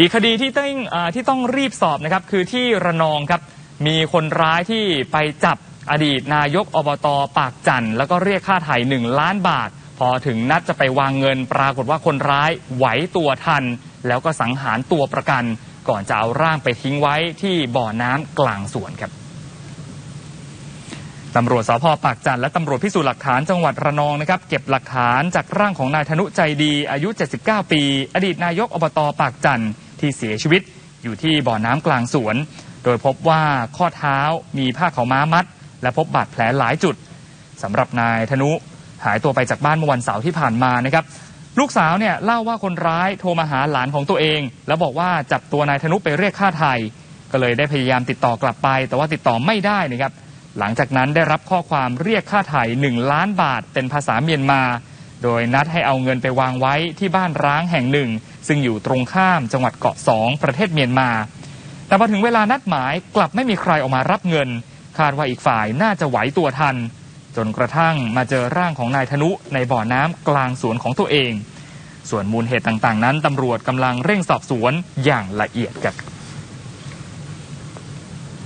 อีกคดีที่ต้องอที่ต้องรีบสอบนะครับคือที่ระนองครับมีคนร้ายที่ไปจับอดีตนายกอบตปากจันทร์แล้วก็เรียกค่าไถ่หนึ่งล้านบาท พอถึงนัดจะไปวางเงินปรากฏว่าคนร้ายไหวตัวทัน แล้วก็สังหารตัวประกัน ก่อนจะเอาร่างไปทิ้งไว้ที่บ่อน้ำกลางสวนครับตำรวจสพปากจันทร์และตำรวจพิสูจน์หลักฐานจังหวัดระนองนะครับเก็บหลักฐานจากร่างของนายธนุใจดีอายุ 79 ปี อดีตนายกอบตปากจัน ที่เสียชีวิตอยู่ที่บ่อน้ำกลางสวน โดยพบว่าข้อเท้ามีผ้าขาวม้ามัด และพบบาดแผลหลายจุดสำหรับนายธนุหายตัวไปจากบ้านเมื่อวันเสาร์ที่ผ่านมานะครับ ลูกสาวเนี่ยเล่าว่าคนร้ายโทรมาหาหลานของตัวเอง แล้วบอกว่าจับตัวนายธนุไปเรียกค่าไทย ก็เลยได้พยายามติดต่อกลับไป แต่ว่าติดต่อไม่ได้นะครับ หลังจากนั้นได้รับข้อความเรียกค่าไถ่1ล้านบาท เป็นภาษาเมียนมา โดยนัดให้เอาเงินไปวางไว้ที่บ้านร้างแห่งหนึ่ง ซึ่งอยู่ตรงข้ามจังหวัดเกาะสองประเทศเมียนมา แต่พอถึงเวลานัดหมายกลับไม่มีใครออกมารับเงิน คาดว่าอีกฝ่ายน่าจะไหวตัวทัน จนกระทั่งมาเจอร่างของนายธนุในบ่อน้ำกลางสวนของตัวเอง ส่วนมูลเหตุต่างๆ นั้นตำรวจกำลังเร่งสอบสวนอย่างละเอียดครับ